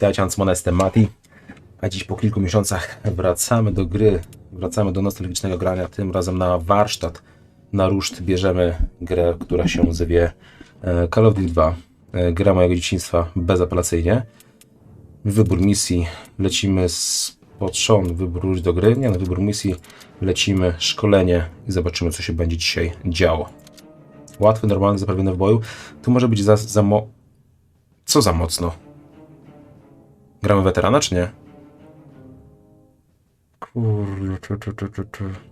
Witajcie, jestem Mati. A dziś po kilku miesiącach wracamy do gry, wracamy do nostalgicznego grania, tym razem na warsztat. Na ruszt bierzemy grę, która się zwie Call of Duty 2. E, Gra mojego dzieciństwa bezapelacyjnie. Wybór misji, lecimy z potrzon, wybór róż do gry, nie no, wybór misji, lecimy, szkolenie i zobaczymy, co się będzie dzisiaj działo. Łatwy, normalny, zapewniony w boju. Tu może być za, za mo... Co za mocno? Gramy weterana, czy nie? Kurde,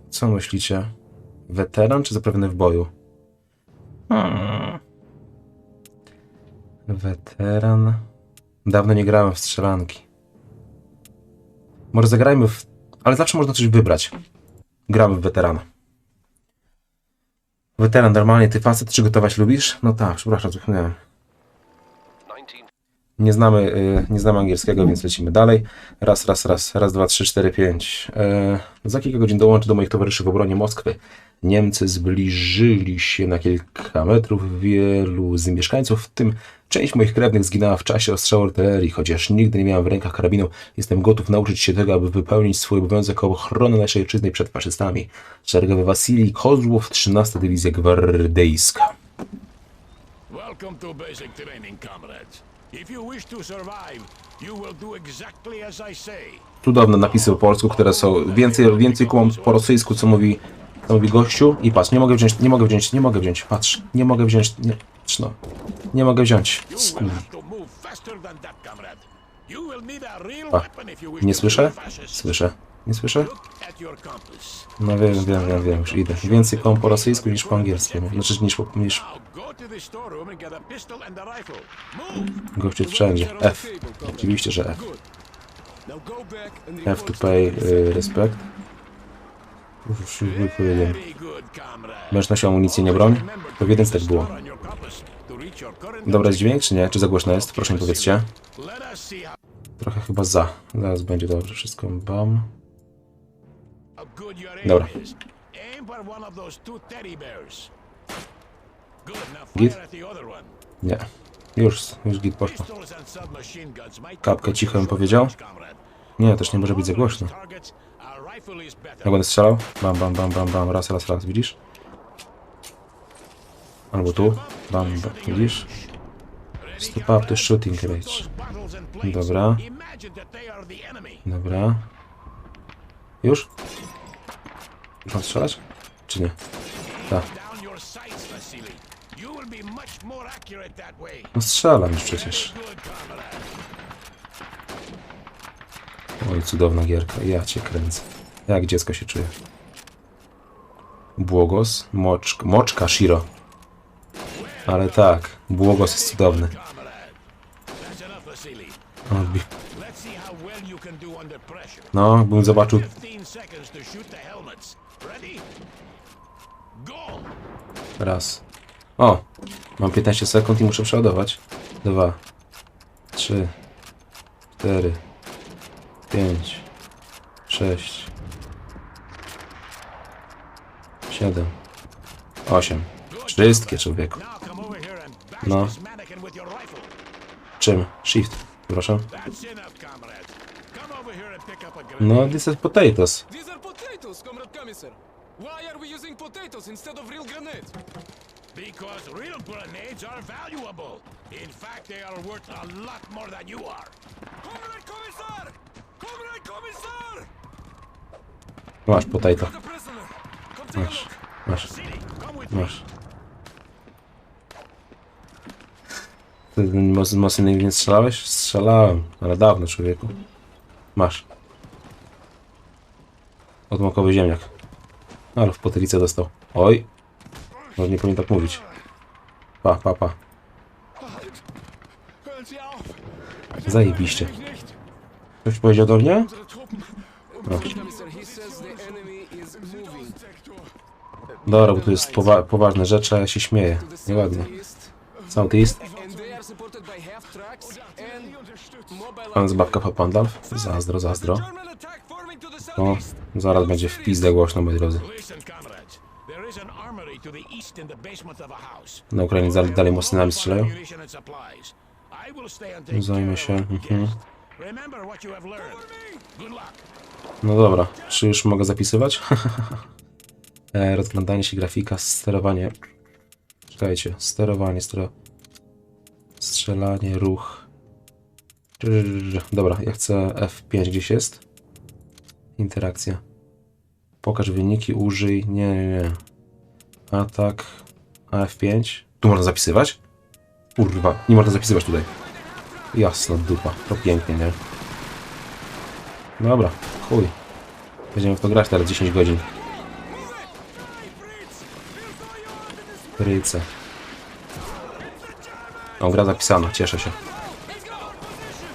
co myślicie? Weteran czy zapewne w boju? Hmm. Weteran. Dawno nie grałem w strzelanki. Może zagrajmy w. Ale zawsze można coś wybrać. Gramy w weterana. Weteran, normalnie ty facet, czy gotować lubisz? No tak, przepraszam, zapomniałem. Nie znamy, y, nie znamy angielskiego, więc lecimy dalej. Raz, raz, raz, raz, dwa, trzy, cztery, pięć. E, za kilka godzin dołączę do moich towarzyszy w obronie Moskwy. Niemcy zbliżyli się na kilka metrów. Wielu z mieszkańców, w tym część moich krewnych, zginęła w czasie ostrzału artylerii. Chociaż nigdy nie miałem w rękach karabinu, jestem gotów nauczyć się tego, aby wypełnić swój obowiązek ochrony naszej ojczyzny przed faszystami. Szeregowy Wasilij Kozłow, 13 Dywizja Gwardyjska. Welcome to basic training, comrades. If you wish to survive, you will do exactly as I say. cudowne napisy po polsku, które są więcej, więcej kumam po rosyjsku, co mówi, co mówi gościu. I patrz, nie mogę wziąć, nie mogę wziąć, nie mogę wziąć, patrz, nie mogę wziąć, nie, patrz no, nie mogę wziąć. Skur- Nie słyszę? Słyszę. Nie słyszę? No wiem, wiem, wiem, wiem, już idę. Więcej kumam po rosyjsku niż po angielsku. Znaczy niż, po, niż Now go to the storeroom and get a pistol and a rifle. Move! gościu wszędzie. F. Oczywiście, że F. F to pay y, respect. Już wypowiedziałem. Nosił amunicję, nie broń? To w jeden the tak było. Dobra jest dźwięk, czy nie? Czy za głośno jest? Proszę mi powiedzcie. Trochę chyba za. Zaraz będzie dobrze wszystko. Bam. Now Git? Nie. Już, już git poszło. Kapkę cicho bym powiedział. Nie, też nie może być za głośno. Jak będę strzelał? Bam, bam, bam, bam, bam. Raz, raz, raz. Widzisz? Albo tu. Bam, bam. Widzisz? Step up to shooting range. Dobra. Dobra. Już? Już mam strzelać? Czy nie? Tak. No strzelam już przecież. Oj, cudowna gierka. Ja cię kręcę. Jak dziecko się czuje. Błogos, moczka, moczka Shiro. Ale tak, błogos jest cudowny. Odbi-. No, bym zobaczył 15 seconds to shoot the helmets. Ready? Go! raz. O, mam 15 sekund i muszę przeładować. Dwa, trzy, cztery, pięć, sześć, siedem, osiem. Wszystkie człowieku. No. Czym? Shift. Proszę. No, this is potatoes. Comrade Commissar. Why are we using potatoes instead of real grenades? Because real grenades are valuable. In fact, they are worth a lot more than you are. Comrade Commissar! Comrade Commissar! Masz potato. Masz. Masz. Me. Masz. Ty moc- mocniej nie strzelałeś? Strzelałem, ale dawno człowieku. Masz. Odmokowy ziemniak. Ale w potylicę dostał. Oj. Może nie powinien tak mówić. Pa, pa, pa. Zajebiście. Ktoś powiedział do mnie? Moving Dobra, bo tu jest powa poważne rzeczy, a ja się śmieję. Nieładnie. southeast. Pan z babka Papandalf. Zazdro, zazdro. German attack forming to the O, southeast! zaraz będzie w pizdę głośno, moi drodzy. Na Ukrainie dalej, dalej mocno strzelają. Zajmę się. Mhm. No dobra, czy już mogę zapisywać? e, rozglądanie się grafika, sterowanie. Czekajcie, sterowanie, stero... strzelanie, ruch. Dobra, ja chcę F5 gdzieś jest. Interakcja. Pokaż wyniki, użyj. Nie, nie, nie. Atak. AF5. Tu można zapisywać? Kurwa, nie można zapisywać tutaj. Jasno, dupa. To pięknie, nie? Dobra, chuj. Będziemy w to grać teraz 10 godzin. Ryce. O, gra zapisana, cieszę się.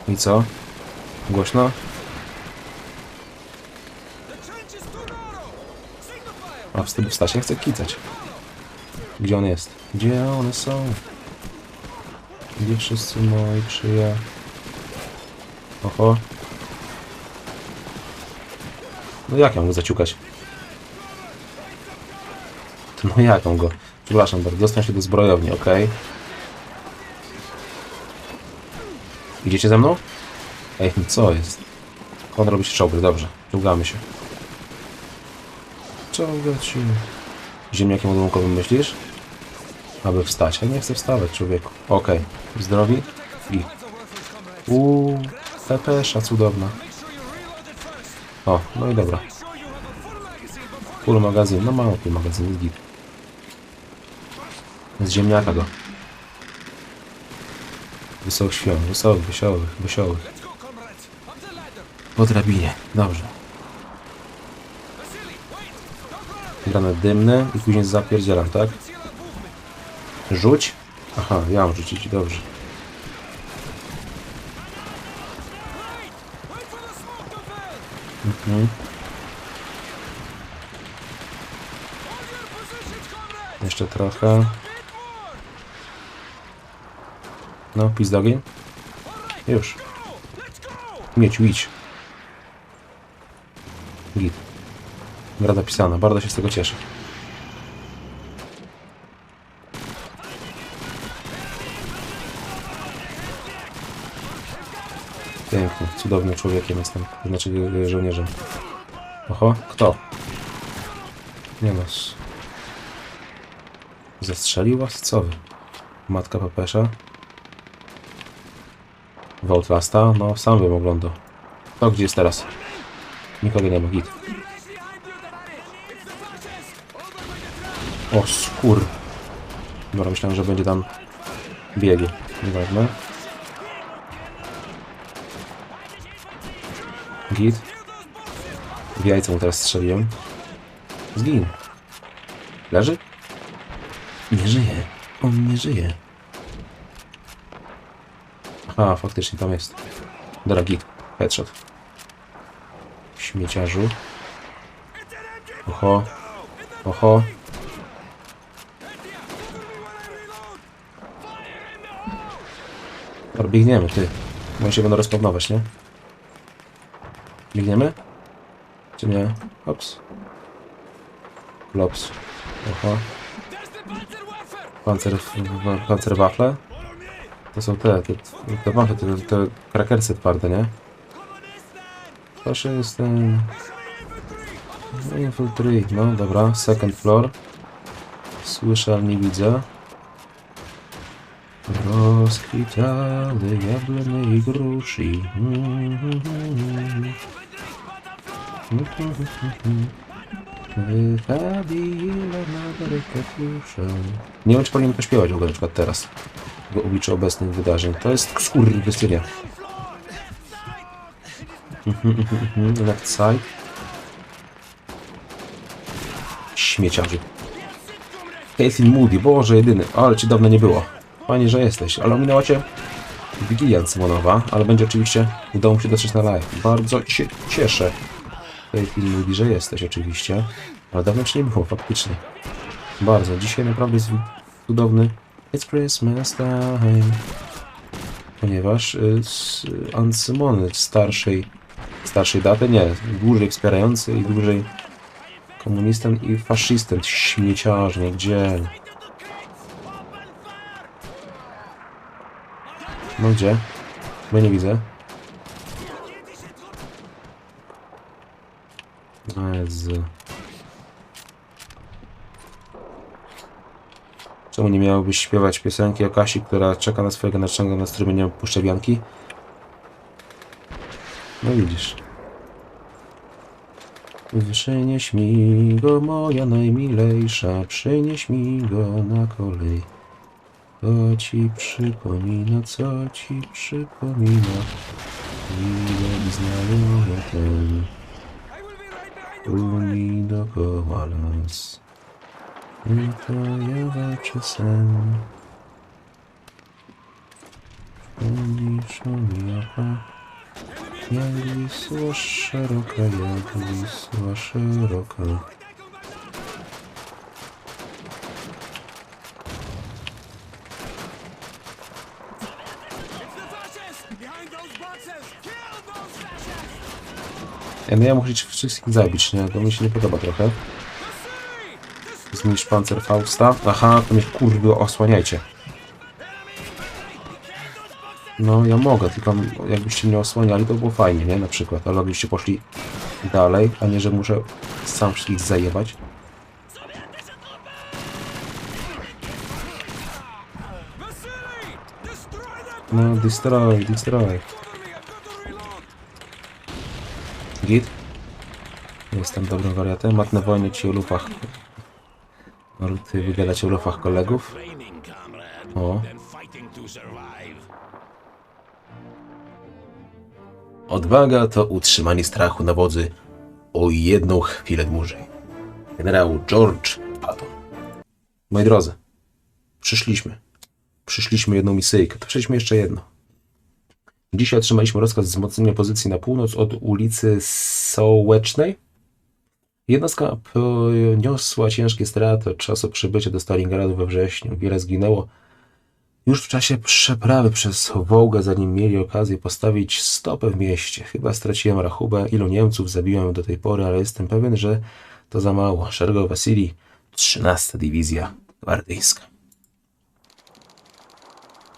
I co? Głośno? A wstyd wstać, ja chcę kicać. Gdzie on jest? Gdzie one są? Gdzie wszyscy moi przyjaciół? Oho. No jak mam go zaciukać? No jak mam go? Przepraszam bardzo, dostałem się do zbrojowni, ok. Idziecie ze mną? Ej, co jest? On robi się czołgry, dobrze. Czołgamy się. Czołgać się. Ziemniakiem ładunkowym myślisz? Aby wstać. Ja nie chcę wstawać, człowieku. Okej. Zdrowi? I. Uuu, pepesza cudowna. O, no i dobra. Full magazyn, no mało full magazyn, jest git. Z ziemniaka go. Wesołych świąt, wesołych, wesołych, wesołych. Po drabinie, dobrze. Granat dymny i później zapierdzielam, tak? Rzuć. Aha, ja mam rzucić, dobrze. Mhm. Jeszcze trochę. No, pizd ogień. Już. Mieciu, idź. Git. Gra napisana, bardzo się z tego cieszę. Pięknie, cudownym człowiekiem jestem, znaczy e, żołnierzem. Oho, kto? Nie no. s- Zastrzelił was? Co wy? Matka Pepesza? W Outlasta? No, sam bym oglądał. To gdzie jest teraz? Nikogo nie ma, git. O skur. Dobra, myślałem, że będzie tam biegi. Nieważne. Git. W jajce mu teraz strzeliłem. Zgin. Leży? Nie żyje. On nie żyje. Aha, faktycznie tam jest. Dobra, git. Headshot. Śmieciarzu. Oho. Oho. Dobra, biegniemy, ty. Bo oni się będą rozpawnować, nie? Biegniemy? Czy nie? Hops. Lops. Oho. Pancer, w- pancerwafle? To są te, te, te wafle, te, te krakersy twarde, nie? Proszę jest ten... No, Infiltry, no dobra, second floor. Słyszę, ale nie widzę. Rozkwitały jablony i gruszy. Nie wiem, czy powinien to śpiewać w ogóle na przykład teraz. W obliczu obecnych wydarzeń. To jest skurwysynia. Left side. Śmieciarzy. Caitlin Moody, Boże jedyny, ale ci dawno nie było. Fajnie, że jesteś, ale ominęła cię Wigilia Symonowa, ale będzie oczywiście udało mu się dotrzeć na live. Bardzo się cieszę. Caitlin Moody, że jesteś oczywiście, ale dawno cię nie było, faktycznie. Bardzo, dzisiaj naprawdę jest cudowny It's Christmas time. Ponieważ y, z starszej, starszej daty, nie, dłużej wspierający i dłużej komunistem i faszystem, śmieciarznie, gdzie? No gdzie? Bo nie widzę. Jezu. Czemu nie miałoby śpiewać piosenki o Kasi, która czeka na swojego nacznego na strumieniu puszczewianki? No widzisz. Przynieś mi go, moja najmilejsza, przynieś mi go na kolej. Co ci przypomina, co ci przypomina? Widok znajomy ten, I will be right behind you, comrade. umi dookoła las. I to jawa czy sen? Szumi, szumi, jaka jak wisła szeroka, jak wisła szeroka. Ja, no ja muszę ich wszystkich zabić, nie? To mi się nie podoba trochę. Zniszcz pancer Fausta. Aha, to mnie kurwy osłaniajcie. No, ja mogę, tylko jakbyście mnie osłaniali, to było fajnie, nie? Na przykład, ale jakbyście poszli dalej, a nie, że muszę sam wszystkich zajebać. No, destroy, destroy. Git? Jestem dobrym wariatem. Matne wojny ci o lufach. Ty wygadać o lufach kolegów. O. Odwaga to utrzymanie strachu na wodzy o jedną chwilę dłużej. Generał George Patton. Moi drodzy, przyszliśmy. Przyszliśmy jedną misyjkę. To przejdźmy jeszcze jedno. Dzisiaj otrzymaliśmy rozkaz wzmocnienia pozycji na północ od ulicy Sołecznej. Jednostka poniosła ciężkie straty od czasu przybycia do Stalingradu we wrześniu. Wiele zginęło już w czasie przeprawy przez Wołgę, zanim mieli okazję postawić stopę w mieście. Chyba straciłem rachubę, ilu Niemców zabiłem do tej pory, ale jestem pewien, że to za mało. Szergo Wasili, 13 Dywizja Gwardyjska.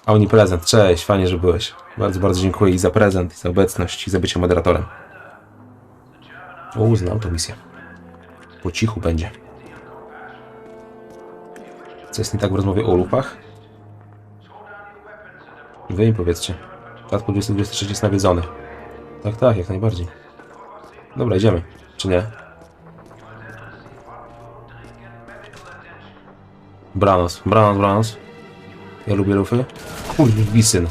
A oni prezent. Cześć, fajnie, że byłeś. Bardzo, bardzo dziękuję i za prezent, i za obecność, i za bycie moderatorem. O, znam tą misję. Po cichu będzie. Co jest nie tak w rozmowie o lupach? Wy mi powiedzcie. Przypadku 223 jest nawiedzony. Tak, tak, jak najbardziej. Dobra, idziemy. Czy nie? Branos, Branos, Branos. Ja lubię lufy. Kurwi syn.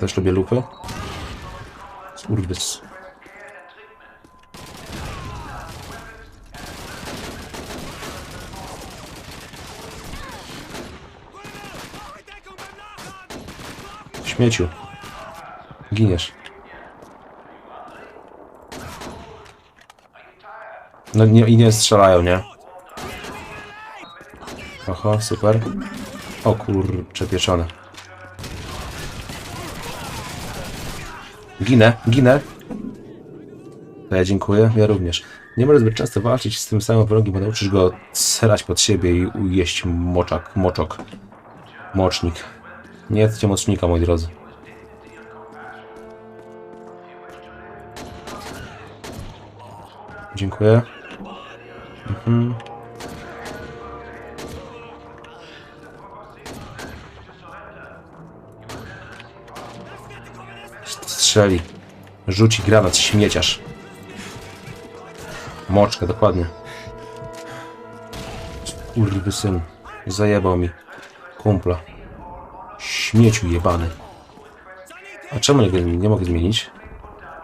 Też lubię lufy. Skurwys. Śmieciu. Giniesz. No nie, i nie strzelają, nie? Oho, super. O kurcze pieczone. Ginę, ginę. To ja dziękuję, ja również. Nie możesz zbyt często walczyć z tym samym wrogiem, bo nauczysz go strzelać pod siebie i ujeść moczak, moczok. Mocznik. Nie jedzcie mocznika, moi drodzy. Dziękuję. Mhm. Strzeli. Rzuci granat, śmieciarz. Moczkę, dokładnie. Kurwy syn. Zajebał mi. Kumpla. Śmieciu jebany. A czemu nie, nie mogę zmienić?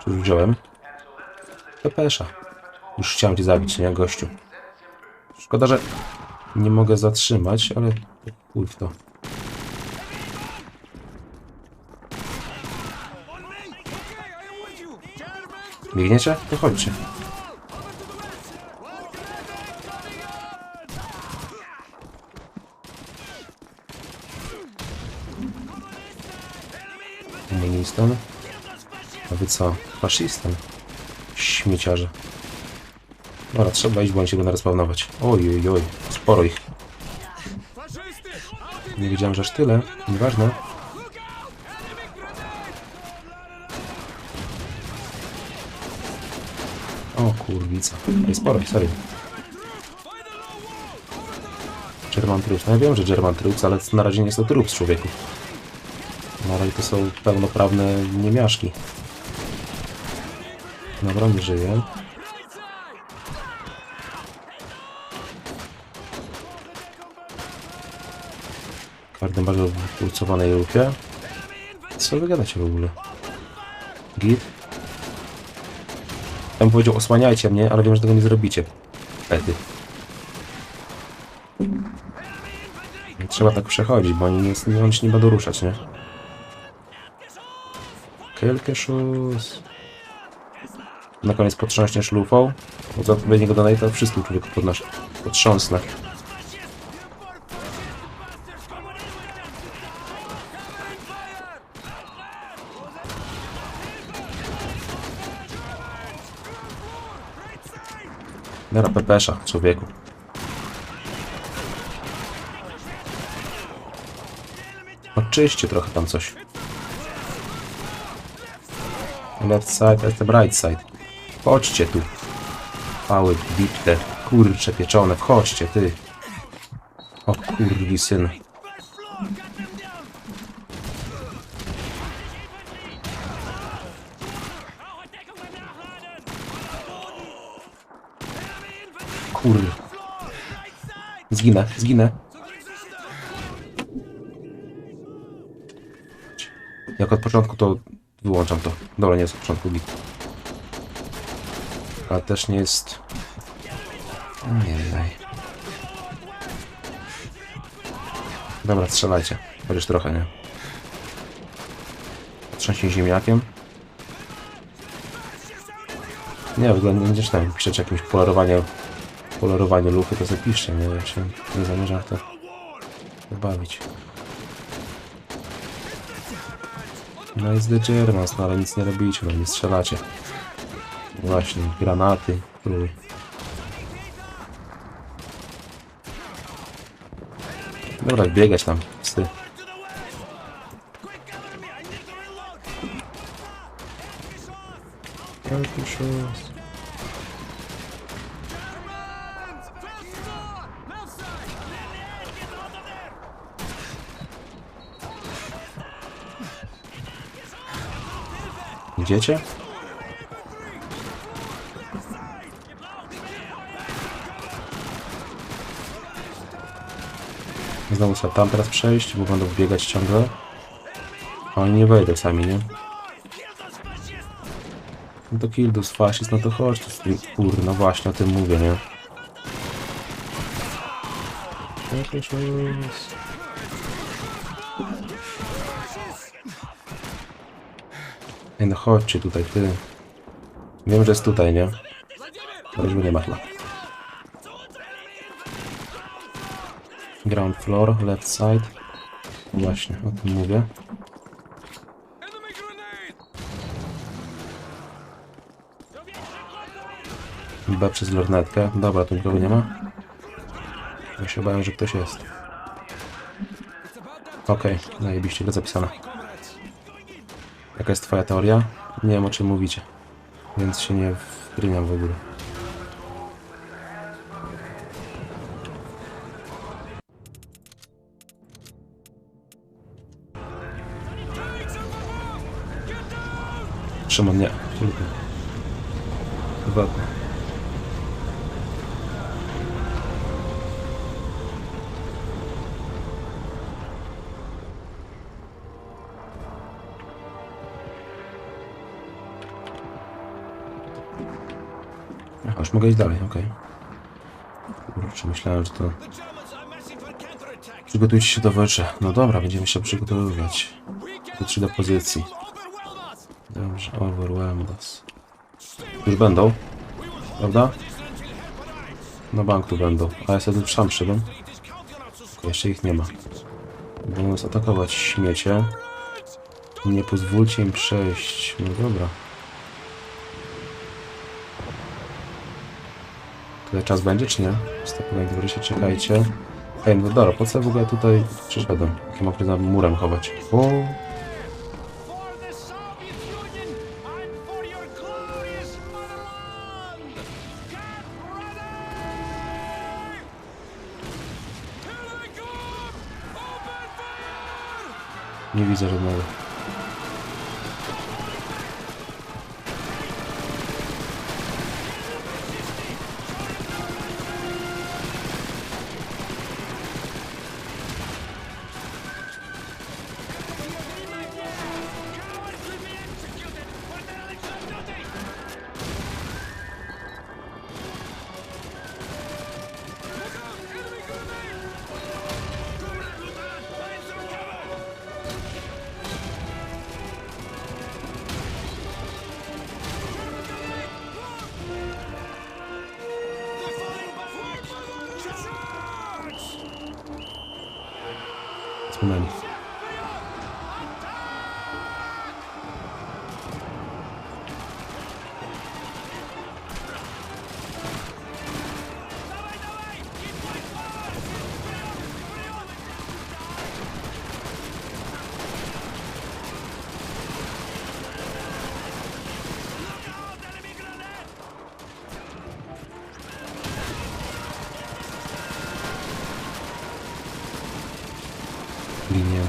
Czy już wziąłem? Pepesza. Już chciałem cię zabić, nie gościu. Szkoda, że nie mogę zatrzymać, ale chuj w to. Okay, I am with you! German Biegniecie? To chodźcie. Komunistan? A wy co? Faszystan? Śmieciarze. Dobra, trzeba iść, bo oni się będą rozpawnować. Oj, oj, oj. Sporo ich. Nie wiedziałem, że aż tyle. Nieważne. O kurwica. Ej, sporo, serio. German Troops. No ja wiem, że German Troops, ale na razie nie są Troops człowieku. Na razie to są pełnoprawne niemiaszki. Dobra, nie żyje. Każdy bardzo wypulcowanej rupie. Co wy gadacie w ogóle? Git? Ja bym powiedział osłaniajcie mnie, ale wiem, że tego nie zrobicie. Edy. Trzeba tak przechodzić, bo oni, nie, oni się nie będą ruszać, nie? Kilka szus. Na koniec potrząśniesz lufą. Bo za odpowiedniego donate'a wszystkim człowieku podnoszę. Potrząsnę. Dobra, pepesza, człowieku. Oczyście trochę tam coś. Left side, the right side. Chodźcie tu. Pały bite, kurcze pieczone, wchodźcie ty. O kurwi syn. Kur... Zginę, zginę. Jak od początku to wyłączam to. Dobra, nie jest od początku git. Ale też nie jest... Ojej. Dobra, strzelajcie. Chociaż trochę, nie? Trzęsie ziemniakiem. Nie, w ogóle nie tam piszeć jakimś polerowaniu, polerowaniu lufy, to zapiszcie, nie? Ja się nie zamierzam to bawić. No jest The Germans, no ale nic nie robicie, no nie strzelacie. Właśnie, granaty, krój. Dobra, biegać tam, psy. Jaki szos. Idziecie? Znowu trzeba tam teraz przejść, bo będą biegać ciągle. A oni nie wejdą sami, nie? No to Kildus, faszyst, no to chodź tu z tym, kurno, właśnie o tym mówię, nie? Jaki No chodźcie tutaj, ty. Wiem, że jest tutaj, nie? Ale już nie ma chyba. Ground floor, left side. Właśnie, o tym mówię. B przez lornetkę. Dobra, tu nikogo nie ma. Ja się bałem, że ktoś jest. Okej, zajebiście, go zapisane. Jaka jest twoja teoria? Nie wiem o czym mówicie. Więc się nie wgryniam w ogóle. Szymon, nie. Prywatnie. Już mogę iść dalej, okej. Kurczę, myślałem, że to... Przygotujcie się do walczy. No dobra, będziemy się przygotowywać. Dotrze do pozycji. Dobrze, overwhelmed us. Już będą? Prawda? Na bank tu będą. A ja sobie sam przybyłem. Jeszcze ich nie ma. Będą nas atakować śmiecie. Nie pozwólcie im przejść. No dobra. Czas będzie, czy nie? Stopowanie do się czekajcie. Ej, no dobra, po co w ogóle tutaj przyszedłem? Jak ja mam za murem chować? O. Nie widzę żadnego.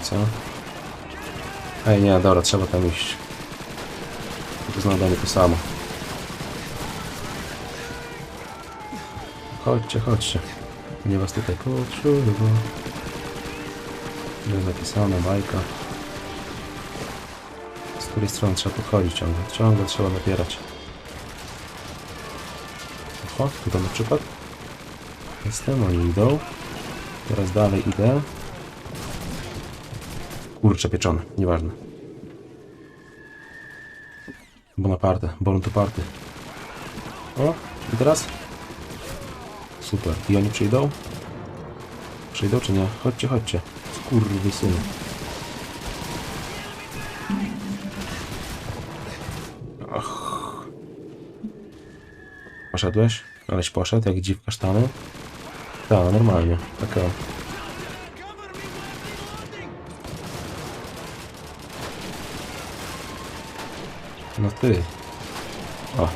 Co? Ej, nie, dobra, trzeba tam iść. To znowu będzie to samo. Chodźcie, chodźcie. Nie was tutaj potrzebuję. Jest zapisane, bajka. Z której strony trzeba podchodzić ciągle? Ciągle trzeba napierać. Oho, tutaj na przykład. Jestem, oni idą. Teraz dalej idę. Kurcze pieczone, nieważne. Bonaparte, Bonaparte. O, i teraz? Super. I oni przyjdą? Przyjdą czy nie? Chodźcie, chodźcie. Skurwy syny. Ach. Poszedłeś? Aleś poszedł, jak dziw kasztany? Tak, normalnie. Taka. No ty. O.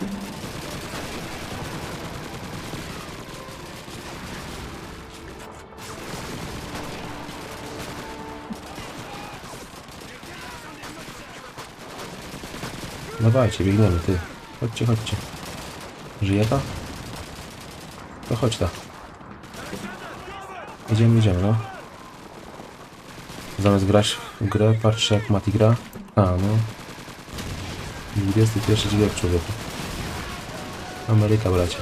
Dawajcie, biegniemy, ty. Chodźcie, chodźcie. Żyje ta? To chodź ta. Idziemy, idziemy, no. Zamiast grać w grę, patrzcie jak Mati gra. A, no. XXI wiek człowieku. Ameryka, bracie.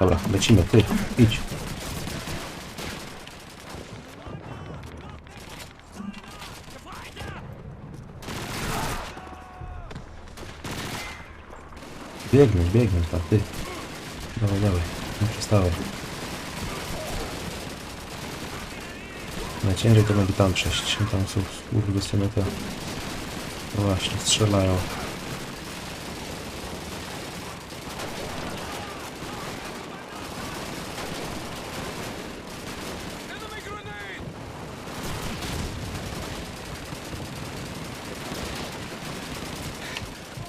Dobra, lecimy, ty, idź. Biegnąć, biegnąć, tak, ty. Dawaj, dawaj, nie przestawaj. Najciężej to będzie tam przejść. Tam są skurwysyny te... No właśnie, strzelają.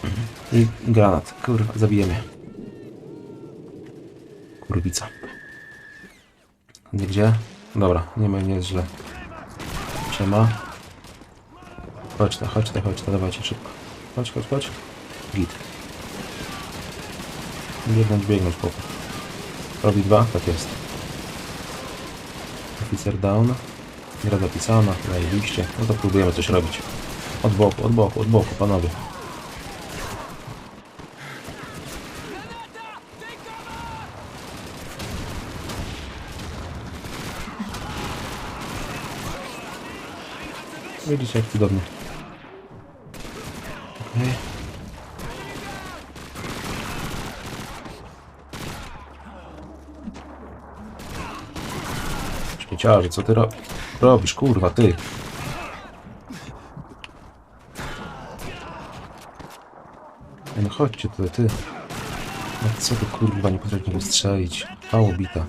Grenade! I granat. Kurwa, zabijemy. Kurwica. Gdzie? Dobra, nie ma, nie jest źle. Siema. Chodź ta, chodź ta, chodź ta, dawajcie szybko. Chodź, chodź, chodź. Git. Biegnąć, biegnąć, chłopak. Robi dwa? Tak jest. Oficer down. Gra zapisana, zajebiście. No to próbujemy coś robić. Od boku, od boku, od boku, panowie. Widzicie jak cudownie. Okej. Śmieciarze, co ty ro robisz, kurwa, ty? No chodźcie tutaj, ty. No co ty, kurwa, nie potrafi go strzelić? Mało bita.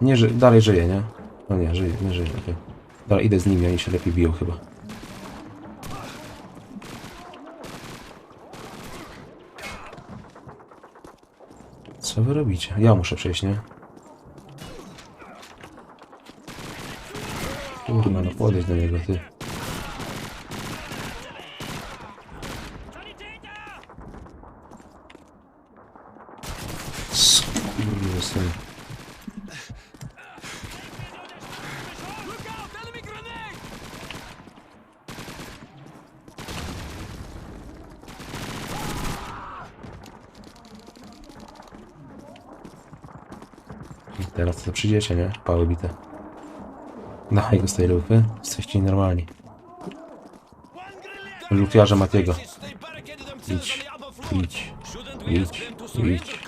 Nie ży dalej żyje, nie? No nie, żyje, nie żyje, okej. Dobra, idę z nimi, oni się lepiej biją chyba. Co wy robicie? Ja muszę przejść, nie? Kurna, no podejdź do niego, ty. Teraz co przyjdziecie, nie? Pały bite. Dawaj go z tej lufy. Jesteście nienormalni. Lufiarze Matiego. Idź, idź, idź, idź.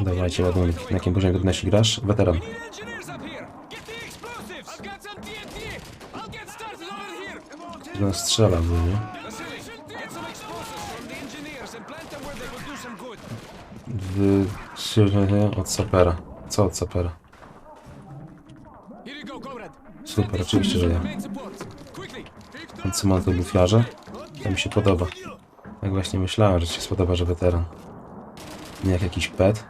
Dawajcie ładunek. Na jakim poziomie trudności grasz? Weteran. Need engineers Od sapera. Co od sapera? Super, oczywiście, że ja. Ten co ma to lufiarze? To mi się podoba. Tak właśnie myślałem, że ci się spodoba, że weteran. Nie jak jakiś pet.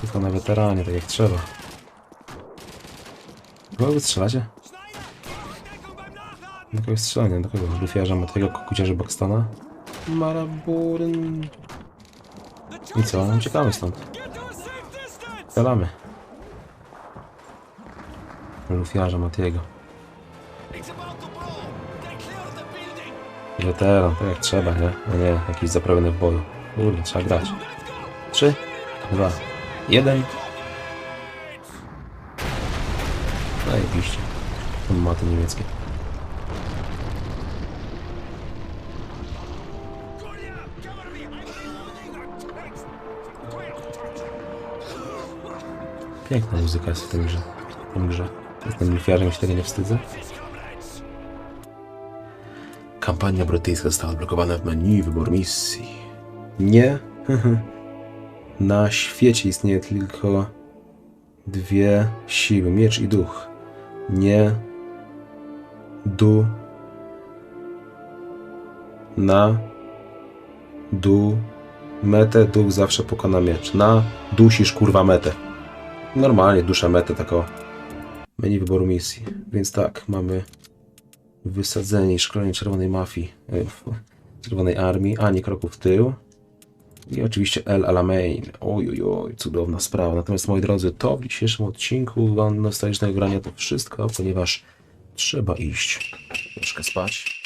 Tylko na weteranie, tak jak trzeba. Kogo wy strzelacie? Do kogo strzelanie? Do kogo? Lufiarza Matego, kukuciarzy Buxtona? Maraburyn... I co? Uciekamy stąd. Safe distance! Strzelamy. Lufiarza Matiego. Building! Weteran, tak jak trzeba, nie? A nie jakiś zaprawiony w boju. Kurde, trzeba grać. Trzy, dwa, jeden. Zajebiście. Maty niemieckie. Piękna muzyka jest w tym grze. W tym grze. Jestem lifiarzem i się tego nie wstydzę. Kampania brytyjska została odblokowana w menu wybór misji. Nie. Na świecie istnieje tylko dwie siły, miecz i duch. Nie. Du. Na. Du. Metę duch zawsze pokona miecz. Na. Dusisz kurwa metę. Normalnie duszę metę tako. Menu wyboru misji. Więc tak, mamy wysadzenie i szkolenie czerwonej mafii, e, czerwonej armii, ani kroku w tył. I oczywiście El Alamein. Oj, oj, oj, cudowna sprawa. Natomiast moi drodzy, to w dzisiejszym odcinku nostalgicznego grania to wszystko, ponieważ trzeba iść troszkę spać.